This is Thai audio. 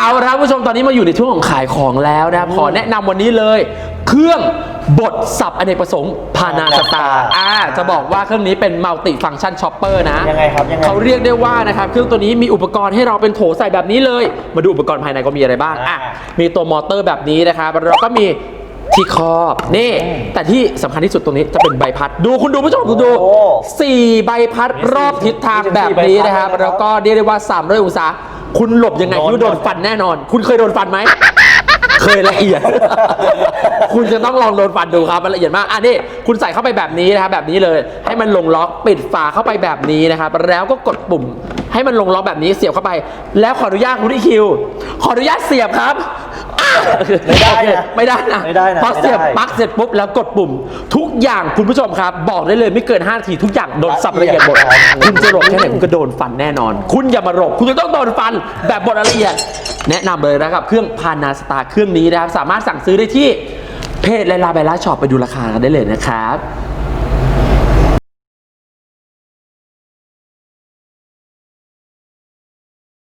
เอาละครับผู้ชมตอนนี้มาอยู่ในช่วงของขายของแล้วนะครับขอแนะนำวันนี้เลย เครื่องบดสับอเนกประสงค์พานาสตาร์อ่าจะบอกว่าเครื่องนี้เป็นมัลติฟัง c t ชันช็อปเปอร์นะยังไงครับยังไง เขาเรียกได้ว่านะครับเครื่องตัวนี้มีอุปกรณ์ให้เราเป็นโถใส่แบบนี้เลย มาดูอุปกรณ์ภายในก็มีอะไรบ้างอะอ่า มีตัวมอเตอร์แบบนี้นะครับแล้วก็มีที่ครอบนี่แต่ที่สำคัญที่สุดตรงนี้จะเป็นใบพัด ดูคุณดูผู้ชมคุณดูโอ้สี่ใบพัดรอบทิศทางมีแบบสี่ใบนี้พัดนะครับเลยนะครับ แล้วก็เรียกได้ว่า3ามร้อยองศา คุณหลบยังไงโดนคุณโดนฟันแน่นอน คุณเคยโดนฟันไหม เคยละเอียด คุณจะต้องลองโดนฟันดูครับมันละเอียดมากอะนี่คุณใส่เข้าไปแบบนี้นะครับแบบนี้เลย ให้มันลงล็อกปิดฝาเข้าไปแบบนี้นะครับ แล้วก็กดปุ่ม ให้มันลงล็อกแบบนี้เสียบเข้าไป แล้วขออนุญาตคุณที่คิว ขออนุญาตเสียบครับอะ ไม่ได้นะโอเคไม่ได้นะไม่ได้นะพอเสียบไม่ได้ ปลั๊กเสร็จปุ๊บแล้วกดปุ่ม ทุกอย่างคุณผู้ชมครับ บอกได้เลยไม่เกิน5นาทีทุกอย่างโดนสับละเอียดหมดละเอียดครับคุณจะหลบแค่ไหนคุณก็โดนฟันแน่นอน คุณอย่ามาหลบคุณจะต้องโดนฟันแบบบทละเอียด แนะนำเลยนะครับ เครื่องพานาสตาร์เครื่องนี้นะครับ สามารถสั่งซื้อได้ที่เพจไลลาเบลล่าช็อปไปดูราคากันได้เลยนะครับ